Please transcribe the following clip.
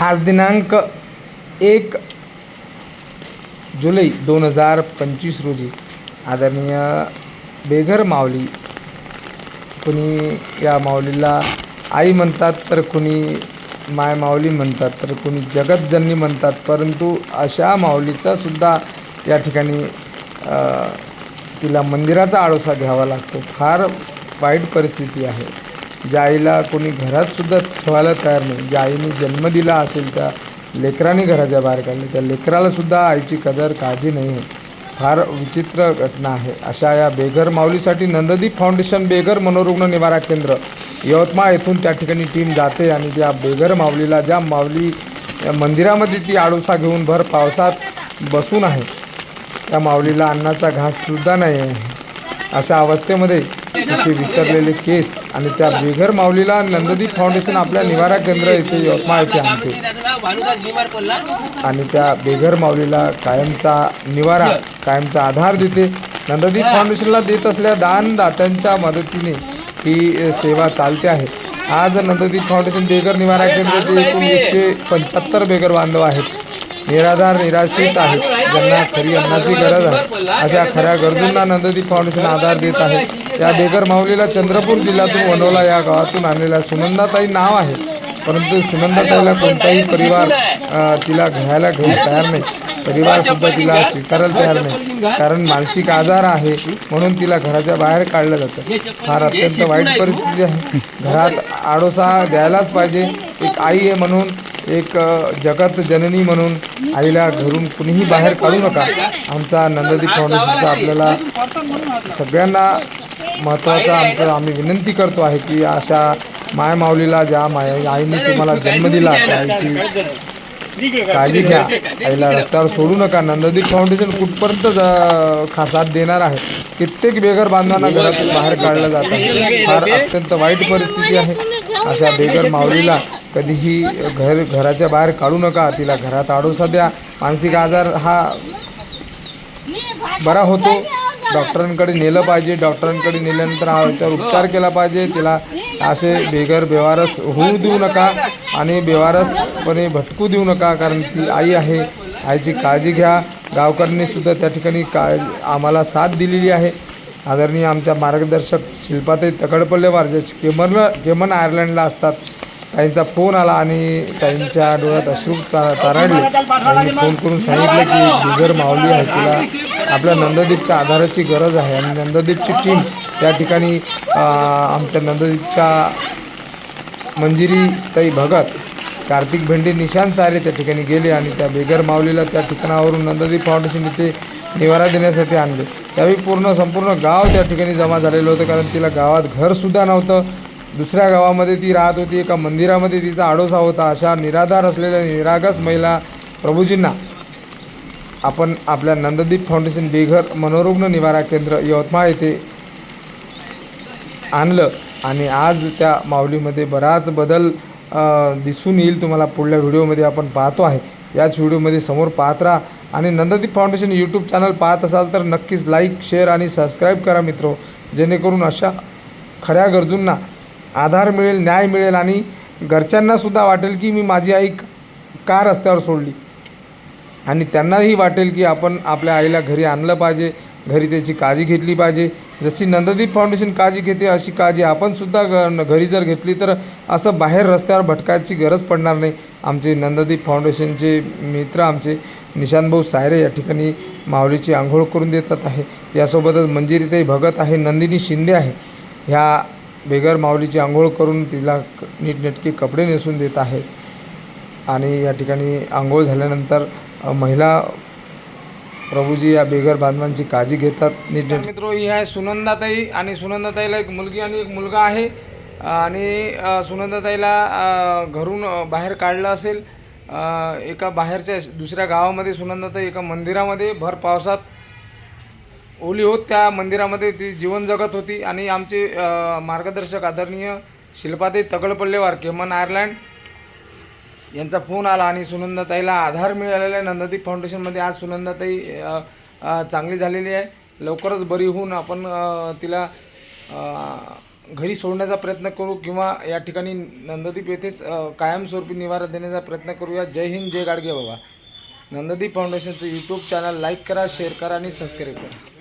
आज दिनांक एक जुलै दोन हजार पंचवीस रोजी आदरणीय बेघर माऊली. कुणी या माऊलीला आई म्हणतात तर कुणी माय माऊली म्हणतात तर कुणी जगतजननी म्हणतात. परंतु अशा माऊलीचा सुद्धा या ठिकाणी तिला मंदिराचा आडोसा घ्यावा लागतो. फार वाईट परिस्थिती आहे. ज्या आईला कोणी घरातसुद्धा ठेवायला तयार नाही. ज्या आईने जन्म दिला असेल त्या लेकराने घराच्या बाहेर काढले. त्या लेकरालासुद्धा आईची कदर काळजी नाही आहे. फार विचित्र घटना आहे. अशा या बेघर माऊलीसाठी नंददीप फाउंडेशन बेघर मनोरुग्ण निवारा केंद्र यवतमाळ येथून त्या ठिकाणी टीम जाते आणि त्या बेघर माऊलीला ज्या माऊली मंदिरामध्ये ती आडोसा घेऊन भर पावसात बसून आहे त्या माऊलीला अन्नाचा घाससुद्धा नाही आहे. अशा अवस्थेमध्ये तिचे विसरलेले केस आणि त्या बेघर माऊलीला नंददीप फाउंडेशन आपल्या निवारा केंद्र येथे यवतमाळ येथे आणते. आणि त्या बेघर माऊलीला कायमचा निवारा कायमचा आधार देते. नंददीप फाउंडेशनला देत असलेल्या दानदात्यांच्या मदतीने ही सेवा चालते आहे. आज नंददीप फाउंडेशन बेघर निवारा केंद्राचे एकूण एकशे पंच्याहत्तर बेघर बांधव आहेत. निराधार निराश्रित आहेत. ज्यांना खरी अन्नाची गरज आहे. अशा खऱ्या गरजूंना नंददीप फाउंडेशन आधार देत आहे. त्या बेघर माऊलीला चंद्रपूर जिल्ह्यातून वनवला या गावातून आणलेल्या सुनंदाताई नाव आहे परंतु सुनंदाताईला कोणताही परिवार तिला घ्यायला घेऊन तयार नाही. परिवार सुद्धा तिला स्वीकारायला तयार नाही. कारण मानसिक आजार आहे म्हणून तिला घराच्या बाहेर काढलं जातं. फार अत्यंत वाईट परिस्थिती आहे. घरात आडोसा द्यायलाच पाहिजे. एक आई आहे म्हणून एक जगत जननी म्हणून आईला घरून कुणीही बाहेर काढू नका. आमचा नंददीप फाउंडेशनचा आपल्याला सगळ्यांना महत्त्वाचा आमचं आम्ही विनंती करतो आहे की अशा माय माऊलीला ज्या माय आईने तुम्हाला जन्म दिला त्या आईची. काळजी घ्या आईला रस्त्यावर सोडू नका. नंददीप फाउंडेशन कुठपर्यंत जा- खा साथ देणार आहे? कित्येक बेघर बांधवांना घरातून बाहेर काढलं जात. आहे फार अत्यंत वाईट परिस्थिती आहे. अशा बेघर माऊलीला कधीही घर घराच्या बाहेर काढू नका. तिला घरात आडोसा द्या. मानसिक आजार हा बरा होतो. डॉक्टरांकडे नेलं पाहिजे. डॉक्टरांकडे नेल्यानंतर हा याच्यावर उपचार केला पाहिजे. तिला असे बेघर बेवारस होऊ देऊ नका आणि बेवारसपणे भटकू देऊ नका कारण ती आई आहे. आईची काळजी घ्या. गावकऱ्यांनी सुद्धा त्या ठिकाणी काळ आम्हाला साथ दिलेली आहे. आदरणीय आमच्या मार्गदर्शक शिल्पाताई तकडपल्लेवार जे केमरला केमन आयर्लंडला असतात. ताईंचा फोन आला आणि ताईंच्या डोळ्यात अश्रू ता ताराडले. त्यांनी फोन करून सांगितलं की बिगर माऊली आहे तिला. आपल्या नंददीपच्या आधाराची गरज आहे. आणि नंददीपची टीम त्या ठिकाणी आमच्या नंददीपच्या मंजिरी ताई भगत कार्तिक भेंडे निशांत सारे त्या ठिकाणी गेले आणि त्या बेगर माऊलीला त्या ठिकाणावरून नंददीप फाउंडेशन इथे निवारा देण्यासाठी आणले. त्यावेळी पूर्ण संपूर्ण गाव त्या ठिकाणी जमा झालेलं होतं कारण तिला गावात घरसुद्धा नव्हतं. दुसऱ्या गावामध्ये ती राहत होती एका मंदिरामध्ये तिचा आडोसा होता. अशा निराधार असलेल्या निरागस महिला प्रभूजींना आपण आपल्या नंददीप फाउंडेशन बेघर मनोरुग्ण निवारा केंद्र यवतमाळ येथे आणलं आणि आज त्या माऊलीमध्ये बराच बदल दिसून येईल तुम्हाला पुढल्या व्हिडिओमध्ये आपण पाहतो आहे. याच व्हिडिओमध्ये समोर पाहत राहा आणि नंददीप फाउंडेशन यूट्यूब चॅनल पाहत असाल तर नक्कीच लाईक शेअर आणि सबस्क्राईब करा मित्रो. जेणेकरून अशा खऱ्या गरजूंना आधार मिळेल न्याय मिळेल आणि घरच्यांनासुद्धा वाटेल की मी माझी आई का रस्त्यावर सोडली? आणि त्यांनाही वाटेल की आपण आपल्या आईला घरी आणलं पाहिजे घरी त्याची काळजी घेतली पाहिजे. जशी नंददीप फाउंडेशन काळजी घेते अशी काळजी आपणसुद्धा ग घरी जर घेतली तर असं बाहेर रस्त्यावर भटकायची गरज पडणार नाही. आमचे नंददीप फाउंडेशनचे मित्र आमचे निशांतभाऊ सायरे या ठिकाणी माऊलीची आंघोळ करून देतात आहे. यासोबतच मंजिरीताई भगत आहे नंदिनी शिंदे आहे. ह्या बेगर माऊलीची आंघोळ करून तिला नीटनेटके कपडे नेसून देत आहे. आणि या ठिकाणी आंघोळ झाल्यानंतर महिला प्रभूजी या बेघर बांधवांची काळजी घेतात. नीटनेट मित्र ही आहे सुनंदाताई. आणि सुनंदाताईला एक मुलगी आणि एक मुलगा आहे. आणि सुनंदाताईला घरून बाहेर काढलं असेल. एका बाहेरच्या दुसऱ्या गावामध्ये सुनंदाताई एका मंदिरामध्ये भर पावसात ओली होत त्या मंदिरामध्ये ती जीवन जगत होती. आणि आमचे मार्गदर्शक आदरणीय शिल्पाताई तगडपल्लेवार केमन आयर्लँड यांचा फोन आला आणि सुनंदाताईला आधार मिळालेला आहे. नंददीप फाउंडेशनमध्ये आज सुनंदाताई चांगली झालेली आहे. लवकरच बरी होऊन आपण तिला घरी सोडण्याचा प्रयत्न करू किंवा या ठिकाणी नंददीप येथेच कायमस्वरूपी निवारा देण्याचा प्रयत्न करूया. जय हिंद जय गाडगे बाबा. नंददीप फाउंडेशनचं यूट्यूब चॅनल लाईक करा शेअर करा आणि सबस्क्राईब करा.